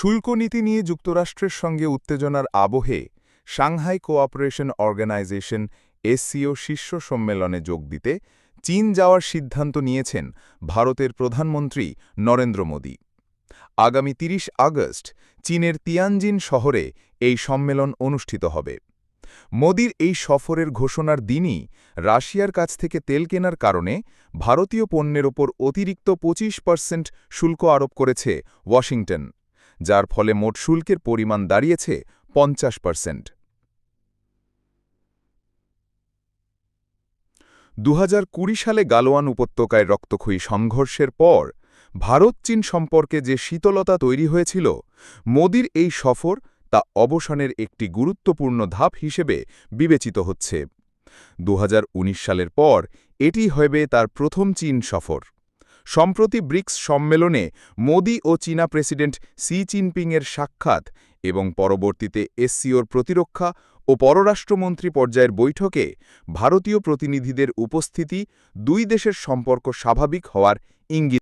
শুল্ক নীতি নিয়ে যুক্তরাষ্ট্রের সঙ্গে উত্তেজনার আবহে সাংহাই কোঅপারেশন অর্গানাইজেশন এসসিও শীর্ষ সম্মেলনে যোগ দিতে চীন যাওয়ার সিদ্ধান্ত নিয়েছেন ভারতের প্রধানমন্ত্রী নরেন্দ্র মোদী। আগামী ৩০ আগস্ট চীনের তিয়ানজিন শহরে এই সম্মেলন অনুষ্ঠিত হবে। মোদির এই সফরের ঘোষণার দিনই রাশিয়ার কাছ থেকে তেল কেনার কারণে ভারতীয় পণ্যের ওপর অতিরিক্ত ২৫ পার্সেন্ট শুল্ক আরোপ করেছে ওয়াশিংটন। যার ফলে মোট শুল্কের পরিমাণ দাঁড়িয়েছে পঞ্চাশ পার্সেন্ট। দু সালে গালোয়ান উপত্যকায় রক্তক্ষয়ী সংঘর্ষের পর ভারত চীন সম্পর্কে যে শীতলতা তৈরি হয়েছিল, মোদির এই সফর তা অবসানের একটি গুরুত্বপূর্ণ ধাপ হিসেবে বিবেচিত হচ্ছে। দু হাজার উনিশ সালের পর এটি হবে তার প্রথম চীন সফর। সম্প্রতি ব্রিক্স সম্মেলনে মোদি ও চীনা প্রেসিডেন্ট সি চিনপিংয়ের সাক্ষাৎ এবং পরবর্তীতে এসসিওর প্রতিরক্ষা ও পররাষ্ট্রমন্ত্রী পর্যায়ের বৈঠকে ভারতীয় প্রতিনিধিদের উপস্থিতি দুই দেশের সম্পর্ক স্বাভাবিক হওয়ার ইঙ্গিত